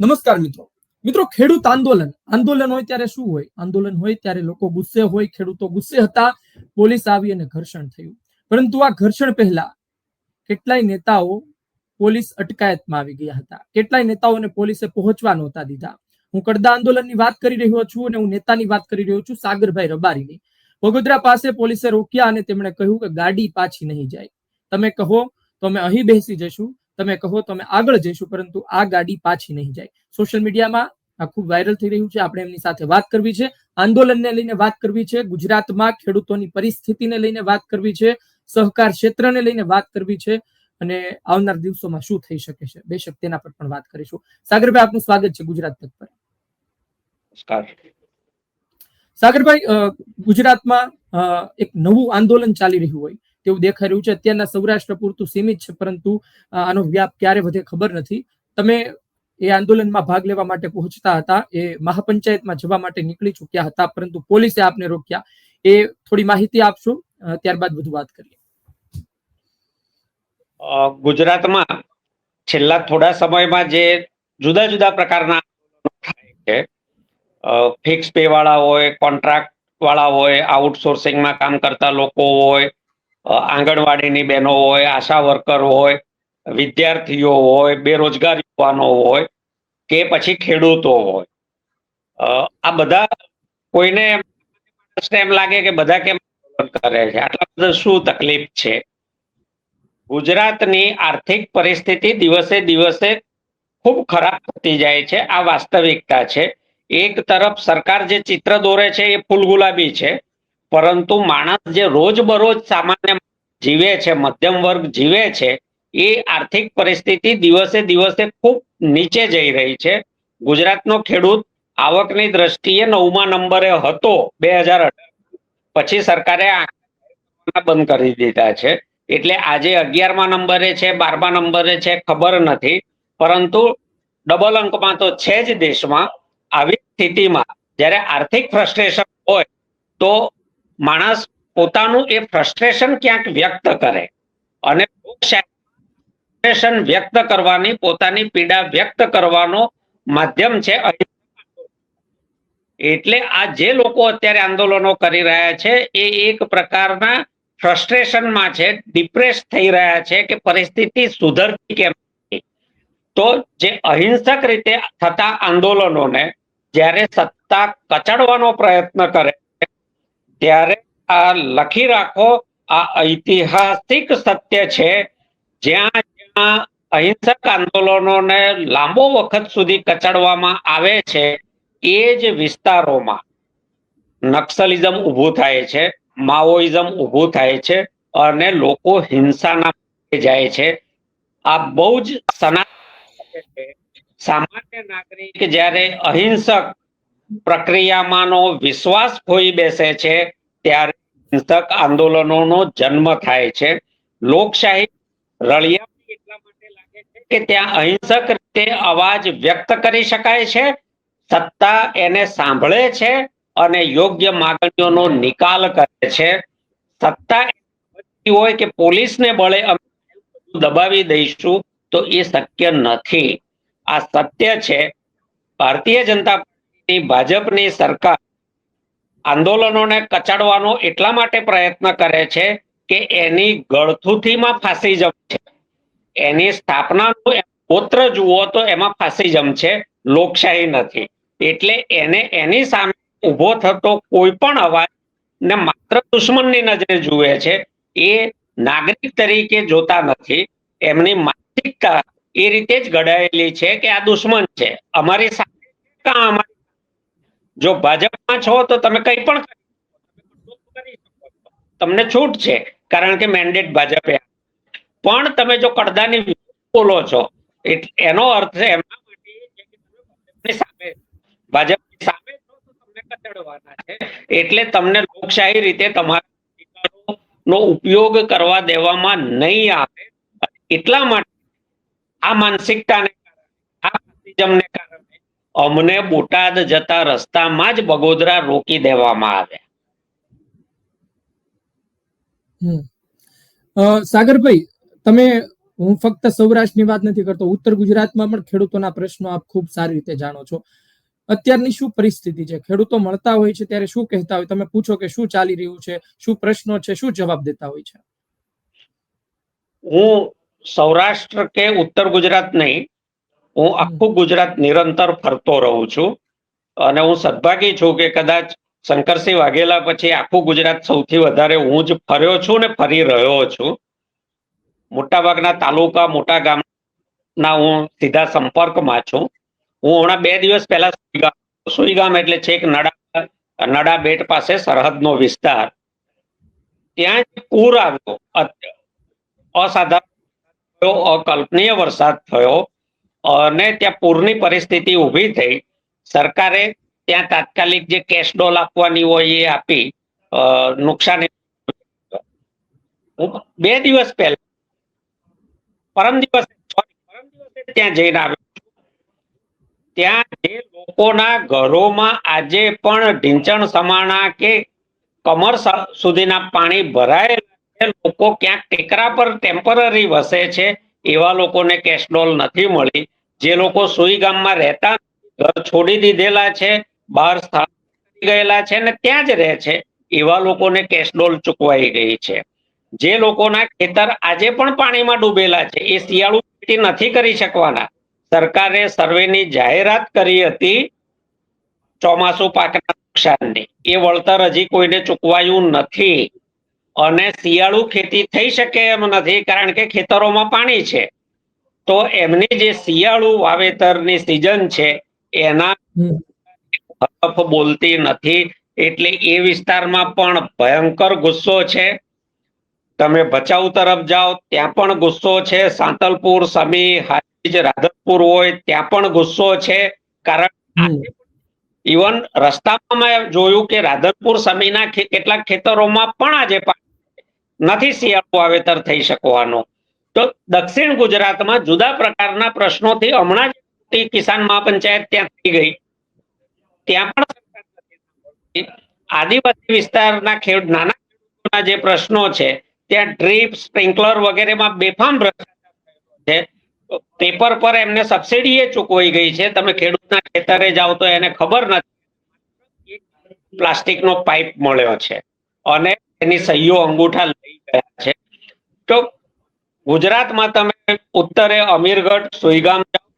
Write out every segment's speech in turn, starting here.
નમસ્કાર મિત્રો. મિત્રો, ખેડૂત આંદોલન. આંદોલન હોય ત્યારે શું હોય? આંદોલન હોય ત્યારે લોકો ગુસ્સે હોય, ખેડૂતો ગુસ્સે હતા, પોલીસ આવી અને ઘર્ષણ થયું. પરંતુ આ ઘર્ષણ પહેલા કેટલાય નેતાઓ પોલીસ અટકાયતમાં આવી ગયા હતા. કેટલાય નેતાઓને પોલીસે પહોંચવા નહોતા દીધા. હું કડદા આંદોલનની વાત કરી રહ્યો છું અને હું નેતાની વાત કરી રહ્યો છું સાગરભાઈ રબારીની. વગોદરા પાસે પોલીસે રોક્યા અને તેમણે કહ્યું કે ગાડી પાછી નહીં જાય. તમે કહો તો અમે અહીં બેસી જઈશું. તમે કહો તો અમે આગળ જઈશું પરંતુ આ ગાડી પાછી નહીં જાય. સોશિયલ મીડિયામાં આ ખૂબ વાયરલ થઈ રહ્યું છે. આપણે એમની સાથે વાત કરવી છે. આંદોલનને લઈને વાત કરવી છે. ગુજરાતમાં ખેડૂતોની પરિસ્થિતિને લઈને વાત કરવી છે. સહકાર ક્ષેત્રને લઈને વાત કરવી છે. અને આવનાર દિવસોમાં શું થઈ શકે છે? બેશક તેના પર પણ વાત કરીશું. સાગરભાઈ આપનું સ્વાગત છે ગુજરાત તક પર. નમસ્કાર. સાગરભાઈ ગુજરાતમાં એક નવું આંદોલન ચાલી રહ્યું હોય. તેવું દેખાઈ રહ્યું છે. અત્યારના સૌરાષ્ટ્ર પૂરતું સીમિત છે, પરંતુ આનો વ્યાપ ક્યારે વધે ખબર નથી. તમે એ આંદોલનમાં ભાગ લેવા માટે પહોંચતા હતા. એ મહાપંચાયતમાં જવા માટે નીકળી ચૂક્યા હતા, પરંતુ પોલીસે આપને રોક્યા. એ થોડી માહિતી આપશો? ત્યારબાદ વધુ વાત કરીએ. ગુજરાતમાં છેલ્લા થોડા સમયમાં જે જુદા જુદા પ્રકારના થાય છે ફિક્સ પે વાળા હોય કોન્ટ્રાક્ટ વાળા હોય આઉટસોર્સિંગમાં કામ કરતા લોકો હોય આંગણવાડીની બહેનો હોય, આશા વર્કર હોય, વિદ્યાર્થીઓ હોય, બેરોજગાર યુવાનો હોય કે પછી ખેડૂતો હોય. આ બધા કોઈને એમ લાગે કે બધા કેમ કરે છે? આટલા બધા શું તકલીફ છે? ગુજરાતની આર્થિક પરિસ્થિતિ દિવસે દિવસે ખૂબ ખરાબ થતી જાય છે. આ વાસ્તવિકતા છે. એક તરફ સરકાર જે ચિત્ર દોરે છે એ ફૂલ ગુલાબી છે. પરંતુ માણસ જે રોજબરોજ સામાન્ય જીવે છે, મધ્યમ વર્ગ જીવે છે, એ આર્થિક પરિસ્થિતિ દિવસે દિવસે ખૂબ નીચે જઈ રહી છે. ગુજરાતનો ખેડૂત આવકની દ્રષ્ટિએ નવમા નંબરે હતો બે હજાર પછી સરકારે બંધ કરી દીધા છે. એટલે આજે અગિયારમા નંબરે છે, બારમા નંબરે છે, ખબર નથી. પરંતુ ડબલ અંકમાં તો છે જ દેશમાં. આવી સ્થિતિમાં જ્યારે આર્થિક ફ્રસ્ટ્રેશન હોય તો માણસ પોતાનું એ ફ્રસ્ટ્રેશન ક્યાંક વ્યક્ત કરે અને ફ્રસ્ટ્રેશન વ્યક્ત કરવાની, પોતાની પીડા વ્યક્ત કરવાનો માધ્યમ છે એટલે આ જે લોકો અત્યારે આંદોલનો કરી રહ્યા છે, એ એક પ્રકારના ફ્રસ્ટ્રેશનમાં છે ડિપ્રેસ થઈ રહ્યા છે કે પરિસ્થિતિ સુધરતી કેમ. તો જે અહિંસક રીતે થતા આંદોલનોને જ્યારે સત્તા કચડવાનો પ્રયત્ન કરે ત્યારે આ લખી રાખો, આ ઐતિહાસિક સત્ય છે. જ્યાં જ્યાં અહિંસક આંદોલનોને લાંબો વખત સુધી કચડવામાં આવે છે, એ જ વિસ્તારોમાં નક્સલિઝમ ઊભું થાય છે, માઓઇઝમ ઊભું થાય છે અને લોકો હિંસાના જાય છે. આ બહુ જ સનાતન સામાન્ય નાગરિક જ્યારે અહિંસક પ્રક્રિયામાંનો વિશ્વાસ ખોઈ બેસે છે ત્યારે હિંસક આંદોલનોનો જન્મ થાય છે. લોકશાહી રળિયામણી એટલા માટે લાગે છે કે ત્યાં અહિંસક રીતે અવાજ વ્યક્ત કરી શકાય છે, સત્તા એને સાંભળે છે અને યોગ્ય માગણીઓનો નિકાલ કરે છે. સત્તા હોય કે પોલીસને બળે દબાવી દઈશું તો એ શક્ય નથી. આ સત્ય છે. ભારતીય જનતા પાર્ટીની ભાજપની સરકાર આંદોલનોને કચાડવાનો એટલા માટે પ્રયત્ન કરે છે કે એની ગળથુથીમાં ફાસિઝમ છે. એની સ્થાપનાનું પોત્ર જુઓ તો એમાં ફાસિઝમ છે લોકશાહી નથી. એટલે એને એની સામે ઊભો થતો કોઈ પણ અવાજ ને માત્ર દુશ્મનની નજરે જુએ છે, એ નાગરિક તરીકે જોતા નથી. એમની માનસિકતા એ રીતે જ ઘડાયેલી છે કે આ દુશ્મન છે. અમારી સાથે કાં અમારી જો ભાજપમાં છો તો તમે કંઈ પણ. તમને છૂટ છે, કારણ કે મેન્ડેટ ભાજપે પણ તમે જો કડદાની બોલો છો એનો અર્થ છે એમના માટે સામે ભાજપની સામે તમને કચડવાના છે. એટલે તમને લોકશાહી રીતે તમારા નો ઉપયોગ કરવા દેવામાં નહીં આવે. એટલા માટે આ માનસિકતાને કારણે, આ ફાસિઝમને કારણે અમને બોટાદ જતા રસ્તામાં જ બગોદરા રોકી દેવામાં આવ્યા. સાગરભાઈ તમે હું ફક્ત સૌરાષ્ટ્રની વાત નથી કરતો ઉત્તર ગુજરાતમાં પણ ખેડૂતોના પ્રશ્નો આપ ખૂબ સારી રીતે જાણો છો. અત્યારની શું પરિસ્થિતિ છે? ખેડૂતો મળતા હોય છે ત્યારે શું કહેતા હોય? તમે પૂછો કે શું ચાલી રહ્યું છે? શું પ્રશ્નો છે? શું જવાબ દેતા હોય છે? હું સૌરાષ્ટ્ર કે ઉત્તર ગુજરાત નહીં હું આખું ગુજરાત નિરંતર ફરતો રહું છું અને હું સદભાગી છું કે કદાચ શંકરસિંહ વાઘેલા પછી આખું ગુજરાત સૌથી વધારે હું જ ફર્યો છું ને ફરી રહ્યો છું. મોટાભાગના તાલુકા મોટા ગામના હું સીધા સંપર્કમાં છું. હું હમણાં બે દિવસ પહેલા સુઈગામ સુઈગામ એટલે છેક નડા નડા બેટ પાસે સરહદનો વિસ્તાર. ત્યાં પૂર આવ્યો. અસાધારણ અકલ્પનીય વરસાદ થયો. અને ત્યાં પૂરની પરિસ્થિતિ ઊભી થઈ. સરકારે ત્યાં તાત્કાલિક જે કેશ ડોલ આપવાની હોય એ આપી નુકસાન બે દિવસ પહેલા. પરમ દિવસ પરમ દિવસે ત્યાં જઈને આવ્યો ત્યાં જે લોકોના ઘરોમાં આજે પણ ઢીંચણ સમાણા કે કમર સુધીના પાણી ભરાયેલા લોકો ક્યાંક ટેકરા પર ટેમ્પરરી વસે છે, એવા લોકોને કેશડોલ નથી મળી. જે લોકો સુઈ ગામમાં રહેતા, ઘર છોડી દીધેલા છે, બહાર સ્થાન ગયેલા છે ને ત્યાં જ રહે છે, એવા લોકોને કેસડોલ ચૂકવાઈ ગઈ છે. જે લોકોના ખેતર આજે પણ પાણીમાં ડૂબેલા છે, એ શિયાળુ ખેતી નથી કરી શકવાના. સરકારે સર્વેની જાહેરાત કરી હતી ચોમાસુ પાકના નુકસાનની. એ વળતર હજી કોઈને ચૂકવાયું નથી. અને શિયાળુ ખેતી થઈ શકે એમ નથી, કારણ કે ખેતરોમાં પાણી છે. તો એમની જે શિયાળુ વાવેતરની સિઝન છે એના હરફ બોલતી નથી. એટલે એ વિસ્તારમાં પણ ભયંકર ગુસ્સો છે. તમે ભચાઉ તરફ જાઓ ત્યાં પણ ગુસ્સો છે. સાંતલપુર સમી હારીજ રાધનપુર હોય ત્યાં પણ ગુસ્સો છે. કારણ. ઇવન રસ્તામાં મેં જોયું કે રાધનપુર સમીના કેટલાક ખેતરોમાં પણ આજે નથી શિયાળુ વાવેતર થઈ શકવાનું. તો દક્ષિણ ગુજરાતમાં જુદા પ્રકારના પ્રશ્નોથી હમણાં જ કિસાન મહાપંચાયત ત્યાં થઈ ગઈ. ત્યાં પણ. આદિવાસી વિસ્તારના ખેડૂત, નાના ખેડૂતોના જે પ્રશ્નો છે, ત્યાં ડ્રીપ, સ્પ્રિંકલર વગેરેમાં બેફામ છે. પેપર પર એમને સબસિડી એ ચૂકવાઈ ગઈ છે. તમે ખેડૂતના ખેતરે જાઓ તો એને ખબર નથી પ્લાસ્ટિકનો પાઇપ મળ્યો છે. અને એની સહીઓ અંગૂઠા લઈ ગયા છે. તો ગુજરાતમાં તમે ઉત્તરે અમીરગઢ, સુઈગામ જાઓ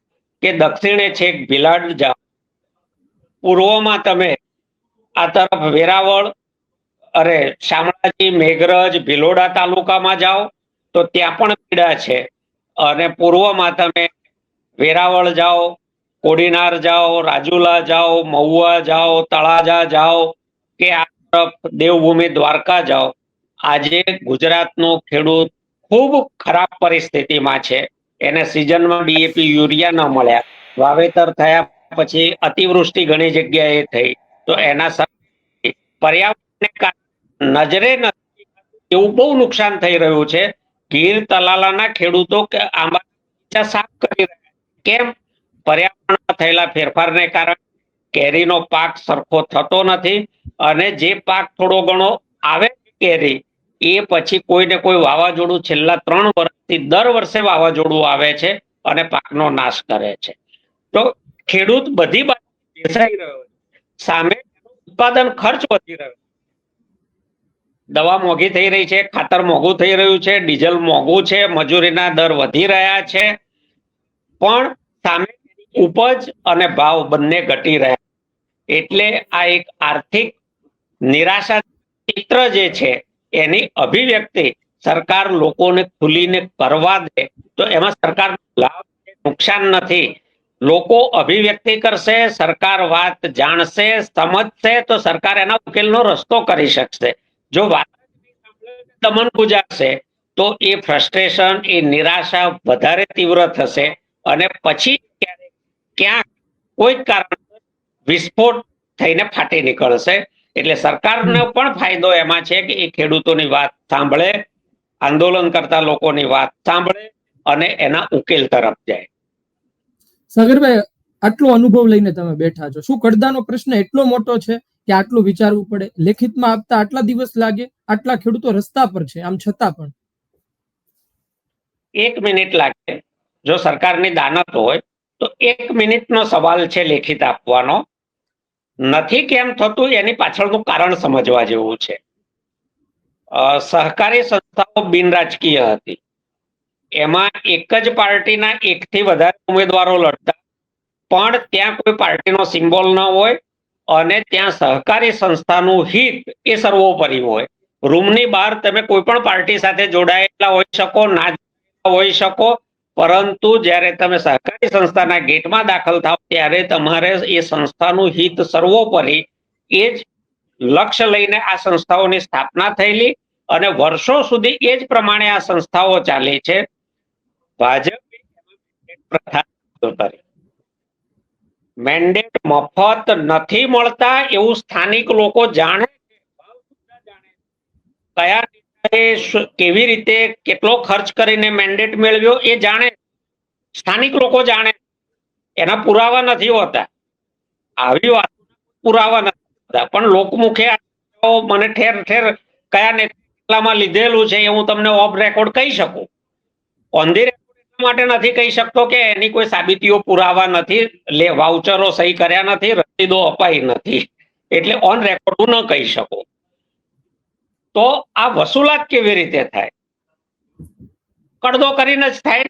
કે દક્ષિણે છેક ભિલાડ જાઓ. પૂર્વમાં તમે આ તરફ વેરાવળ અરે શામળાજી, મેઘરજ, ભિલોડા તાલુકામાં જાઓ તો ત્યાં પણ પીડા છે. અને પૂર્વમાં તમે વેરાવળ જાઓ, કોડીનાર જાઓ, રાજુલા જાઓ, મહુવા જાઓ, તળાજા જાઓ કે આ તરફ દેવભૂમિ દ્વારકા જાઓ. આજે ગુજરાતનો ખેડૂત ખૂબ ખરાબ પરિસ્થિતિમાં છે. એને સિઝનમાં ડીએપી યુરિયા ન મળ્યા. વાવેતર થયા પછી અતિવૃષ્ટિ ઘણી જગ્યાએ થઈ. તો એના પર્યાવરણને કારણે નજરે એવું બહુ નુકસાન થઈ રહ્યું છે. ગીર તલાલાના ખેડૂતો કે આંબા સાફ કરી રહ્યા કેમ? પર્યાવરણમાં થયેલા ફેરફારને કારણે કેરીનો પાક સરખો થતો નથી અને જે પાક થોડો ઘણો આવે કેરી એ પછી કોઈને કોઈ વાવાઝોડું છેલ્લા ત્રણ વર્ષથી દર વર્ષે વાવાઝોડું આવે છે અને પાકનો નાશ કરે છે. તો ખેડૂત બધી બાજુ બેસાઈ રહ્યો સામે ઉત્પાદન ખર્ચ વધી રહ્યો. દવા મોંઘી થઈ રહી છે, ખાતર મોંઘું થઈ રહ્યું છે, ડીઝલ મોંઘું છે, મજૂરીના દર વધી રહ્યા છે. પણ સામે ઉપજ અને ભાવ બંને ઘટી રહ્યા એટલે આ એક આર્થિક નિરાશા ચિત્ર જે છે એની અભિવ્યક્તિ સરકાર લોકોને ખુલીને કરવા દે, તો એમાં સરકાર લાભ નુકસાન નથી. લોકો અભિવ્યક્તિ કરશે, સરકાર વાત જાણશે, સમજશે, તો સરકાર એના ઉકેલનો રસ્તો કરી શકશે. જો વાત દમન ગુજારશે. તો એ ફ્રસ્ટ્રેશન એ નિરાશા વધારે તીવ્ર થશે અને પછી ક્યાંક કોઈક કારણ વિસ્ફોટ થઈને ફાટી નીકળશે. એટલે સરકારનો પણ ફાયદો એમાં છે કે એ ખેડૂતોની વાત સાંભળે આંદોલન કરતા લોકોની વાત સાંભળે અને એના ઉકેલ તરફ જાય. સાગરભાઈ આટલો અનુભવ લઈને તમે બેઠા છો. શું કડદાનો પ્રશ્ન એટલો મોટો છે કે આટલું વિચારવું પડે? લેખિતમાં આપતા આટલા દિવસ લાગે આટલા ખેડૂતો રસ્તા પર છે આમ છતાં પણ. એક મિનિટ લાગે. જો સરકારની દાનત હોય તો એક મિનિટનો સવાલ છે લેખિત આપવાનો. નથી કેમ થતું એની પાછળનું કારણ સમજવા જેવું છે. સહકારી સંસ્થાઓ બિનરાજકીય હતી. એમાં એક જ પાર્ટીના એકથી વધારે ઉમેદવારો લડતા, પણ ત્યાં કોઈ પાર્ટીનો સિમ્બોલ ન હોય અને ત્યાં સહકારી સંસ્થાનું હિત એ સર્વોપરી હોય. રૂમની બહાર તમે કોઈ પણ પાર્ટી સાથે જોડાયેલા હોઈ શકો, ના હોઈ શકો પરંતુ જ્યારે તમે સહકારી સંસ્થાના ગેટમાં દાખલ થાવ ત્યારે તમારે એ સંસ્થાનું હિત સર્વોપરી એ જ લક્ષ્ય લઈને આ સંસ્થાઓની સ્થાપના થયેલી અને વર્ષો સુધી એ જ પ્રમાણે આ સંસ્થાઓ ચાલી છે ભાજપ મેન્ડેટ મફત નથી મળતા એવું સ્થાનિક લોકો જાણે. કયા કેવી રીતે કેટલો ખર્ચ કરીને મેન્ડેટ મેળવ્યો એ જાણે, સ્થાનિક લોકો જાણે. એના પુરાવા નથી હોતા. આવી વાત પુરાવા નથી હોતા. પણ લોકમુખે મને ઠેર ઠેર કયા નેતામાં લીધેલું છે એ હું તમને ઓફ રેકોર્ડ કહી શકું. ઓન ધી રેકોર્ડ માટે નથી કહી શકતો કે એની કોઈ સાબિતીઓ પુરાવા નથી, લે વાઉચરો સહી કર્યા નથી, રસીદો અપાઈ નથી. એટલે ઓન રેકોર્ડ હું ન કહી શકું. તો આ વસૂલાત કેવી રીતે થાય? કડદો કરીને જ થાય?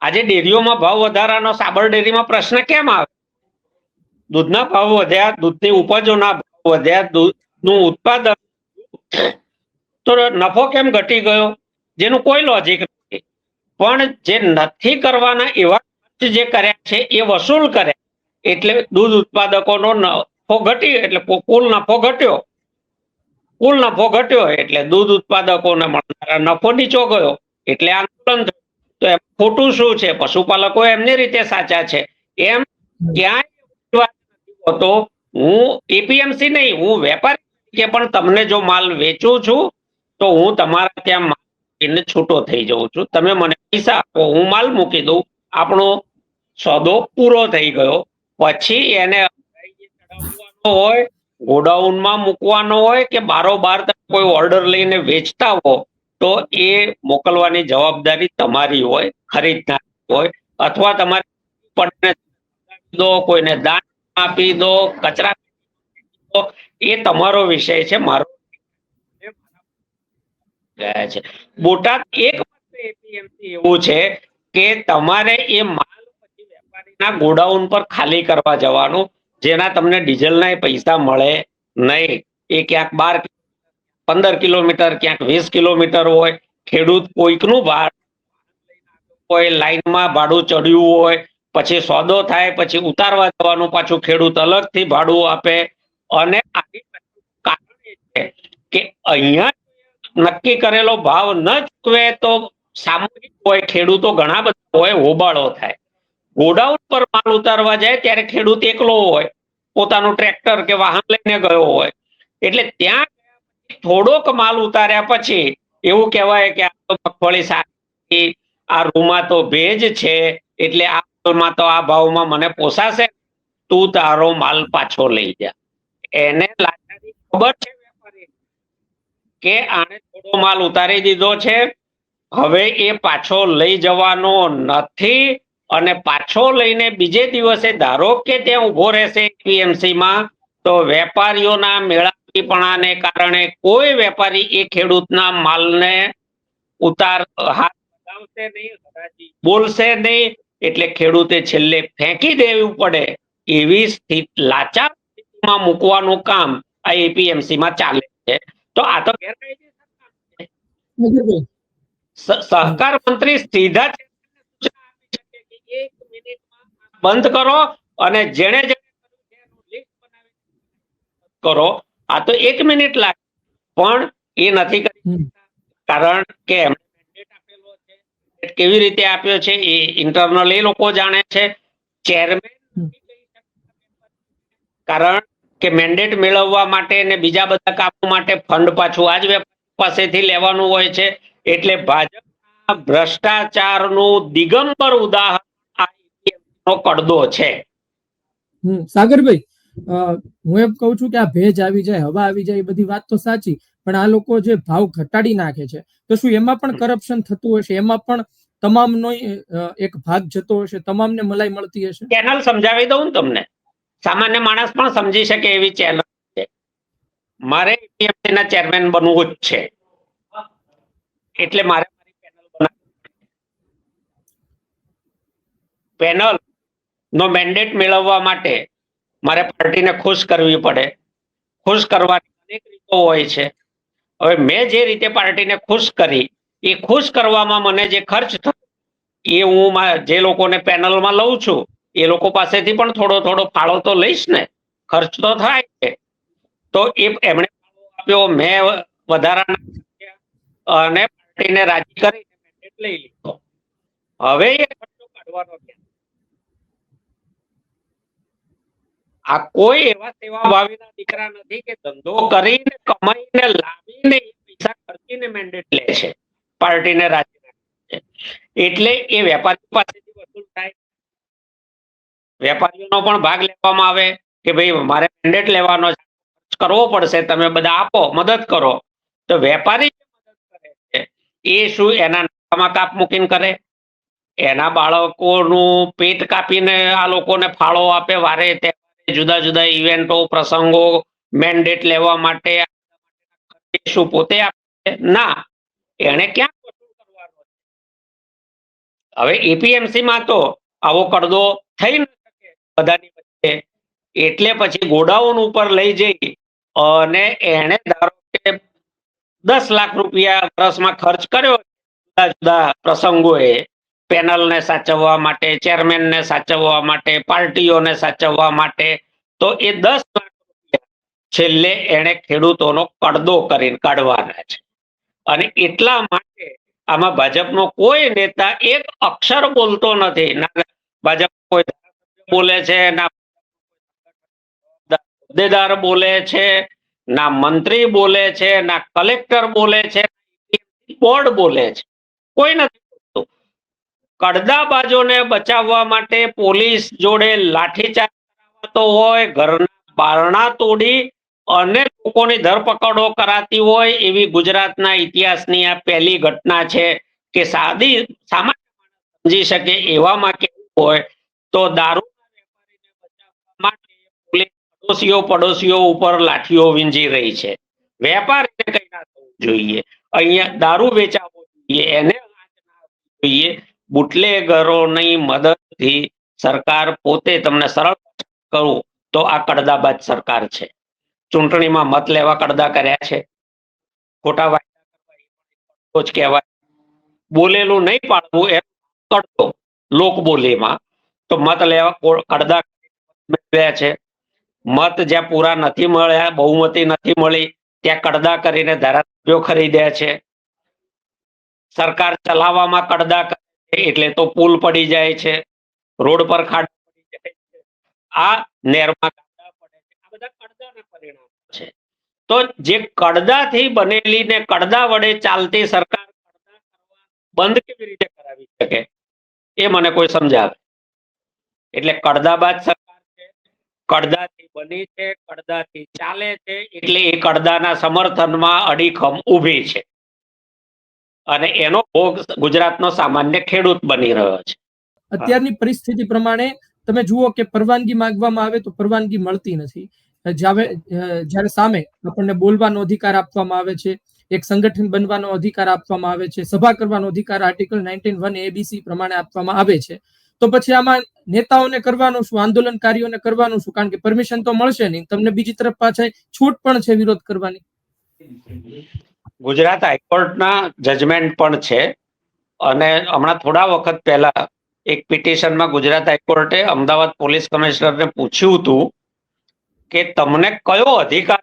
આજે ડેરીઓમાં ભાવ વધારાનો સાબર ડેરીમાં પ્રશ્ન કેમ આવે? દૂધના ભાવ વધ્યા, દૂધની ઉપજોના ભાવ વધ્યા, દૂધનું ઉત્પાદન. તો નફો કેમ ઘટી ગયો? જેનું કોઈ લોજિક નથી. પણ જે નથી કરવાના એવા ખર્ચ જે કર્યા છે, એ વસૂલ કરે એટલે દૂધ ઉત્પાદકોનો નફો ઘટી એટલે કુલ નફો ઘટ્યો. કુલ નફો ઘટ્યો એટલે દૂધ ઉત્પાદકોને મળનારા નફો નીચો ગયો, એટલે આંદોલન તો એમ ખોટું શું છે? પશુપાલકો એમની રીતે સાચા છે. એમ ક્યાંય હોતો. હું એપીએમસી નહીં, હું વેપારી તરીકે પણ તમને જો માલ વેચું છું, તો હું તમારા ત્યાં માલ મૂકીને છૂટો થઈ જાઉં છું. તમે મને પૈસા આપો, હું માલ મૂકી દઉં. આપણો સોદો પૂરો થઈ ગયો. પછી એને હોય ગોડાઉનમાં મૂકવાનો હોય કે બારોબાર કોઈ ઓર્ડર લઈને વેચતા હો, તો એ મોકલવાની જવાબદારી તમારી હોય, ખરીદનાર હોય, અથવા તમારે પડને દો, કોઈને દાન આપી દો, કચરા એ તમારો વિષય છે, મારો છે. બોટાદ એક એપીએમસી એવું છે કે તમારે એ માલ પછી વેપારીના ગોડાઉન પર ખાલી કરવા જવાનું જેના તમને ડીઝલના પૈસા મળે નહીં. એ ક્યાંક બાર પંદર કિલોમીટર, ક્યાંક વીસ કિલોમીટર હોય, ખેડૂત કોઈકનું ભાડ હોય, લાઈનમાં ભાડું ચડ્યું હોય, પછી સોદો થાય, પછી ઉતારવા જવાનું, પાછું ખેડૂત અલગથી ભાડું આપે. અને કારણ છે કે અહીંયા નક્કી કરેલો ભાવ ન ચૂકવે તો સામૂહિક હોય, ખેડૂતો ઘણા બધા હોય, હોબાળો થાય. ગોડાઉન પર માલ ઉતારવા જાય ત્યારે ખેડૂત એકલો હોય, પોતાનું ટ્રેક્ટર કે વાહન લઈને ગયો હોય. એટલે ત્યાં થોડોક માલ ઉતાર્યા પછી એવું કહેવાય કે આ તો મગફળી સારી, આ રૂમાં તો ભેજ છે, એટલે આ તો આ ભાવમાં મને પોસાશે, તું તારો માલ પાછો લઈ જા. એને લાચારી ખબર છે કે આને થોડો માલ ઉતારી દીધો છે, હવે એ પાછો લઈ જવાનો નથી અને પાછો લઈને બીજે દિવસે ધારો કે ત્યાં ઊભો રહેશે PMC માં તો વેપારીઓના મેળાપણાને કારણે કોઈ વેપારી એ ખેડૂતના માલને ઉતાર હાથ લગાવશે નહીં હરાજી બોલશે નહીં એટલે ખેડૂતે છેલ્લે ફેંકી દેવું પડે એવી સ્થિતિ લાચાર સ્થિતિમાં મૂકવાનું કામ આ એપીએમસી માં ચાલે છે. તો આ તો ગેરકાયદેસર સહકાર મંત્રી સીધા જ સૂચના આપી શકે કે એક મિનિટમાં આ બંધ કરો અને જેણે કરો. આ તો એક મિનિટ લાગે. પણ એ નથી કરી કારણ કે કેવી રીતે આપ્યો છે એ ઇન્ટરનલ એ લોકો જાણે છે. ચેરમેન કારણ કે મેન્ડેટ મેળવવા માટે ને બીજા બધા કામો માટે ફંડ પાછું આજ વેપારી પાસેથી લેવાનું હોય છે. એટલે ભાજપના ભ્રષ્ટાચારનું દિગંબર ઉદાહરણ નો કડદો છે. સાગરભાઈ હું એમ કહું છું કે આ ભેજ આવી જાય હવા આવી જાય એ બધી વાત તો સાચી પણ આ લોકો જે ભાવ ઘટાડી નાખે છે તો શું એમાં પણ કરપ્શન થતું હશે? એમાં પણ તમામનો એક ભાગ જતો હશે? તમામને મલાઈ મળતી હશે? ચેનલ સમજાવી દઉં તમને. સામાન્ય માણસ પણ સમજી શકે એવી ચેનલ છે. મારે ના ચેરમેન બનવું જ છે. એટલે મારે મારી પેનલ બનાવી પેનલ નો મેન્ડેટ મેળવવા માટે મારે પાર્ટીને ખુશ કરવી પડે. ખુશ કરવાની અનેક રીતો હોય છે. હવે મેં જે રીતે પાર્ટીને ખુશ કરી, એ ખુશ કરવામાં મને જે ખર્ચ થયો, એ હું જે લોકોને પેનલમાં લઉં છું, એ લોકો પાસેથી પણ થોડો થોડો ફાળો તો લઈશ ને. ખર્ચ તો થાય છે. તો એ એમણે આપ્યો, મેં વધારાના અને પાર્ટીને રાજી કરી લઈ લીધો. હવે એ ખર્ચો કાઢવાનો છે. આ કોઈ એવા સેવા ભાવીના દીકરા નથી કે ધંધો કરીને, કમાઈને, લાવીને પૈસા ખર્ચીને મેન્ડેટ લે છે. પાર્ટીને રાજી એટલે એ વેપારી પાસેથી વસૂલ થાય. વેપારીઓનો પણ ભાગ લેવામાં આવે કે ભાઈ, મારે મેન્ડેટ લેવાનો કરવો પડશે, તમે બધા આપો, મદદ કરો. તો વેપારી મદદ કરે છે, એ શું એના નાકામાં કાપ મૂકીને કરે? એના બાળકોનું પેટ કાપીને આ લોકોને ફાળો આપે, વારે તહેવારે જુદા જુદા ઇવેન્ટો પ્રસંગો મેન્ડેટ લેવા માટે શું પોતે ના એને ક્યાં હવે એપીએમસી માં તો આવો કરદો થઈ ન શકે બધાની વચ્ચે. એટલે પછી ગોડાઉન ઉપર લઈ જઈ અને એને ધારો કે દસ લાખ રૂપિયા વર્ષમાં ખર્ચ કર્યો. જુદા જુદા પ્રસંગોએ પેનલને સાચવવા માટે, ચેરમેનને સાચવવા માટે, પાર્ટીઓને સાચવવા માટે, તો એ દસ લાખ છેલ્લે એને ખેડૂતોનો કડદો કરીને કાઢવાના છે. અને એટલા માટે આમાં ભાજપનો કોઈ નેતા એક અક્ષર બોલતો નથી. ના ભાજપ કોઈ બોલે છે, ના, હોદ્દેદાર બોલે છે, ના, મંત્રી બોલે છે, ના, કલેક્ટર બોલે છે બોર્ડ બોલે છે. કોઈ નથી. કડદાબાજોને બચાવવા માટે પોલીસ જોડે લાઠીચાર્જ હોય, ઘરના બારણા તોડી અને લોકોની ધરપકડો કરાતી હોય એવી ગુજરાતના ઇતિહાસની આ પહેલી ઘટના છે કે સાદી સામાન્ય સમજી શકે એવામાં કેવું હોય. તો દારૂ માટે પોલીસ પડોશીઓ પડોશીઓ ઉપર લાઠીઓ વીંજી રહી છે. વેપારીને કઈ ના થવું જોઈએ. અહીંયા દારૂ વેચાવો જોઈએ, એને જોઈએ. બુટલેગરોની મદદથી સરકાર પોતે તમને સરળ કરું તો આ કડદાબાજ સરકાર છે. ચૂંટણીમાં મત લેવા કડદા કર્યા છે. ખોટા વાયદા કરવા કહેવાય. બોલેલું નહીં પાડવું એ કડદો. લોક બોલીમાં તો મત લેવા કડદા મેળવ્યા છે. મત જ્યાં પૂરા નથી મળ્યા, બહુમતી નથી મળી, ત્યાં કડદા કરીને ધારાસભ્યો ખરીદ્યા છે. સરકાર ચલાવવામાં કડદા એટલે તો પુલ પડી જાય છે, રોડ પર ખાડા પડી જાય છે. આ નેરમાં ગાડા પડે છે. આ બધા કડદાના પરિણામ છે. તો જે કડદાથી બનેલી ને કડદા વડે ચાલતી સરકાર કડદા કરવા બંધ કેવી રીતે કરાવી શકે? એ મને કોઈ સમજાવે એટલે કડદાબાદ સરકાર છે, કડદાથી બની છે, કડદાથી ચાલે છે, એટલે એ કડદાના સમર્થનમાં અડીખમ ઊભી છે. અને એનો ભોગ ગુજરાતનો સામાન્ય ખેડૂત બની રહ્યો છે. અત્યારની પરિસ્થિતિ પ્રમાણે તમે જુઓ કે પરવાનગી માંગવામાં આવે તો પરવાનગી મળતી નથી. જ્યારે સામે આપણને બોલવાનો અધિકાર આપવામાં આવે છે, એક સંગઠન બનવાનો અધિકાર આપવામાં આવે છે, સભા કરવાનો અધિકાર આર્ટિકલ નાઇન્ટીન વન એબીસી પ્રમાણે આપવામાં આવે છે, તો પછી આમાં નેતાઓને કરવાનું શું, આંદોલનકારીઓને કરવાનું શું? કારણ કે પરમિશન તો મળશે નહીં. તમને બીજી તરફ પાછા છૂટ પણ છે વિરોધ કરવાની. ગુજરાત હાઈકોર્ટના જજમેન્ટ પણ છે અને હમણાં થોડા વખત પહેલા એક પિટિશનમાં ગુજરાત હાઈકોર્ટે અમદાવાદ પોલીસ કમિશનરને પૂછ્યું હતું કે તમને કયો અધિકાર?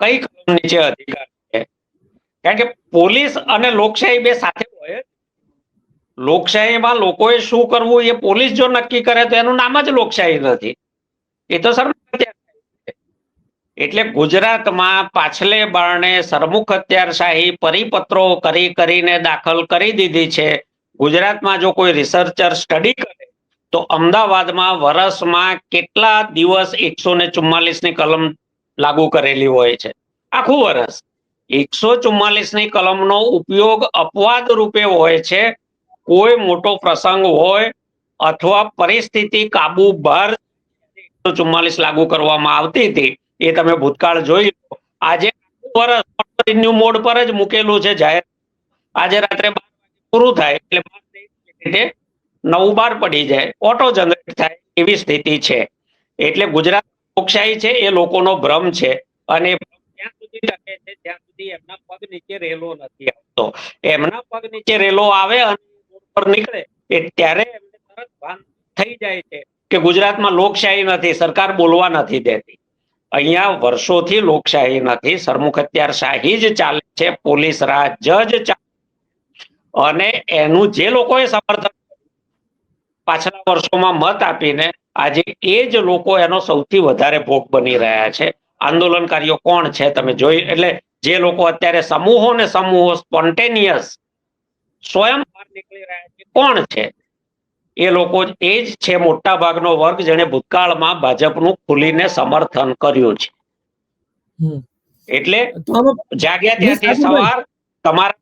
કઈ કલમ નીચે અધિકાર છે કારણ કે પોલીસ અને લોકશાહી બે સાથે હોય લોકશાહીમાં લોકોએ શું કરવું એ પોલીસ જો નક્કી કરે તો એનું નામ જ લોકશાહી નથી એ તો સર. એટલે ગુજરાતમાં પાછલે બારણે સરમુખ હત્યારશાહી પરિપત્રો કરી કરીને દાખલ કરી દીધી છે. ગુજરાતમાં જો કોઈ રિસર્ચર સ્ટડી કરે, તો અમદાવાદમાં વર્ષમાં કેટલા દિવસ એકસો ને ની કલમ લાગુ કરેલી હોય છે? આખું વર્ષ એકસો ની કલમનો ઉપયોગ અપવાદ રૂપે હોય છે. કોઈ મોટો પ્રસંગ હોય અથવા પરિસ્થિતિ કાબુ બહાર એકસો લાગુ કરવામાં આવતી હતી. એ તમે ભૂતકાળ જોઈ લો. આજે વર્ષ રિન્યુ મોડ પર જ મૂકેલું છે જાહેર. આજે રાત્રે બાર વાગે પૂરું થાય એટલે નવું બાર પડી જાય. ઓટો જનરેટ થાય એવી સ્થિતિ છે. એટલે ગુજરાત લોકશાહી છે, એ લોકોનો ભ્રમ છે. અને ત્યાં સુધી ટકે છે, ત્યાં સુધી એમના પગ નીચે રેલો નથી આવતો. એમના પગ નીચે રેલો આવે અને રોડ પર નીકળે, એ ત્યારે એમને તરત ભાન થઈ જાય છે કે ગુજરાતમાં લોકશાહી નથી, સરકાર બોલવા નથી દેતી. અહીંયા વર્ષોથી લોકશાહી નથી સરમુખ શાહી જ ચાલે છે, પોલીસ રાજ જજ અને એનું જે લોકોએ સમર્થન પાછલા વર્ષોમાં મત આપીને આજે એ જ લોકો એનો સૌથી વધારે ભોગ બની રહ્યા છે. આંદોલનકારીઓ કોણ છે તમે જોઈ, એટલે જે લોકો અત્યારે સમૂહો ને સમૂહો, સ્પોન્ટેનિયસ, સ્વયં બહાર નીકળી રહ્યા છે, કોણ છે? એ લોકો એ જ છે મોટા ભાગનો વર્ગ જેને ભૂતકાળમાં ભાજપનું ખુલીને સમર્થન કર્યું છે. એટલે જાગ્યા ત્યાંથી સવાર તમારા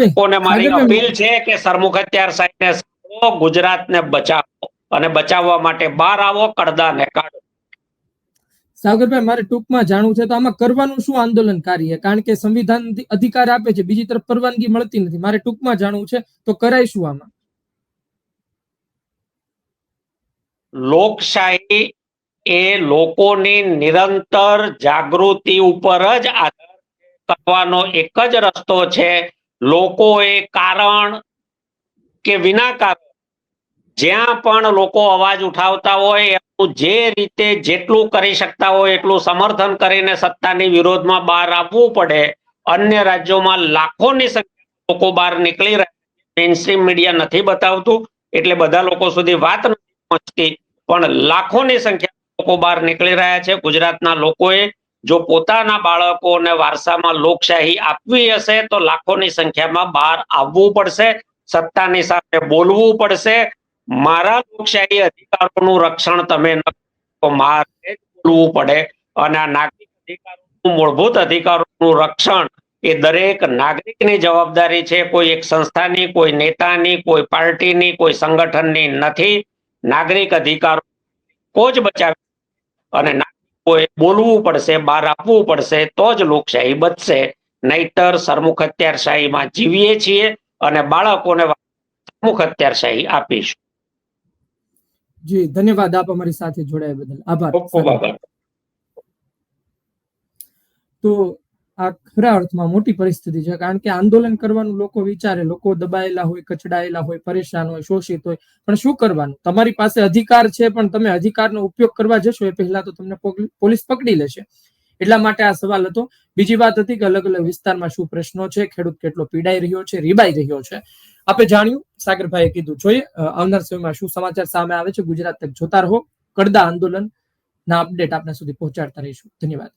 લોકોને મારી અપીલ છે કે સરમુખ અત્યાર સાહેબને સાંભળો, ગુજરાતને બચાવો અને બચાવવા માટે બહાર આવો કડદાને કાઢો. સાગરભાઈ મારે ટૂંકમાં જાણવું છે તો આમાં કરવાનું શું આંદોલન કાર્ય? કારણ કે સંવિધાન અધિકાર આપે છે બીજી તરફ પરવાનગી મળતી નથી. મારે ટૂંકમાં જાણવું છે તો કરાય શું આમાં? લોકશાહી એ લોકોની નિરંતર જાગૃતિ ઉપર જ આધાર કરવાનો એક જ રસ્તો છે. લોકોએ કારણ કે વિના કારણ જ્યાં પણ લોકો અવાજ ઉઠાવતા હોય, એનું જે રીતે જેટલું કરી શકતા હોય, એટલું સમર્થન કરીને સત્તાની વિરોધમાં બહાર આવવું પડે. અન્ય રાજ્યોમાં લાખોની સંખ્યા લોકો બહાર નીકળી રહ્યા મેઇનસ્ટ્રીમ મીડિયા નથી બતાવતું. એટલે બધા લોકો સુધી વાત નથી પહોંચતી પણ લાખોની સંખ્યામાં લોકો બહાર નીકળી રહ્યા છે. ગુજરાતના લોકોએ જો પોતાના બાળકોને વારસામાં લોકશાહી આપવી હશે, તો લાખોની સંખ્યામાં બહાર આવવું પડશે, સત્તાની સામે બોલવું પડશે. મારા લોકશાહી અધિકારોનું રક્ષણ તમે ન મારે બોલવું પડે. અને આ નાગરિક અધિકારોનું, મૂળભૂત અધિકારોનું રક્ષણ એ દરેક નાગરિકની જવાબદારી છે. કોઈ એક સંસ્થાની, કોઈ નેતાની, કોઈ પાર્ટીની, કોઈ સંગઠનની નથી. નાગરિક અધિકારો કો જ બચાવે અને નાગરિકોએ બોલવું પડશે બહાર આપવું પડશે તો જ લોકશાહી બચશે નહીતર સરમુખ અત્યારશાહીમાં જીવીએ છીએ અને બાળકોને સરમુખ અત્યારશાહી આપીશું. જી ધન્યવાદ આપ અમારી સાથે જોડાયા બદલ. આભાર. ખૂબ ખૂબ આભાર. તો આ ખરા અર્થમાં મોટી પરિસ્થિતિ છે. કારણ કે આંદોલન કરવાનું લોકો વિચારે, લોકો દબાયેલા હોય, કચડાયેલા હોય, પરેશાન હોય, શોષિત હોય. પણ શું કરવાનું? તમારી પાસે અધિકાર છે, પણ તમે અધિકારનો ઉપયોગ કરવા જશો એ પહેલા તો તમને પોલીસ પકડી લેશે. એટલા માટે આ સવાલ હતો. બીજી વાત હતી કે અલગ અલગ વિસ્તારમાં શું પ્રશ્નો છે, ખેડૂત કેટલો પીડાઈ રહ્યો છે, રીબાઈ રહ્યો છે. આપણે જાણ્યું, સાગરભાઈએ કીધું જોઈએ આવનાર સમયમાં શું સમાચાર સામે આવે છે? ગુજરાત તક જોતા રહો. કડદા આંદોલન ના અપડેટ આપના સુધી પહોંચાડતા રહીશું. ધન્યવાદ.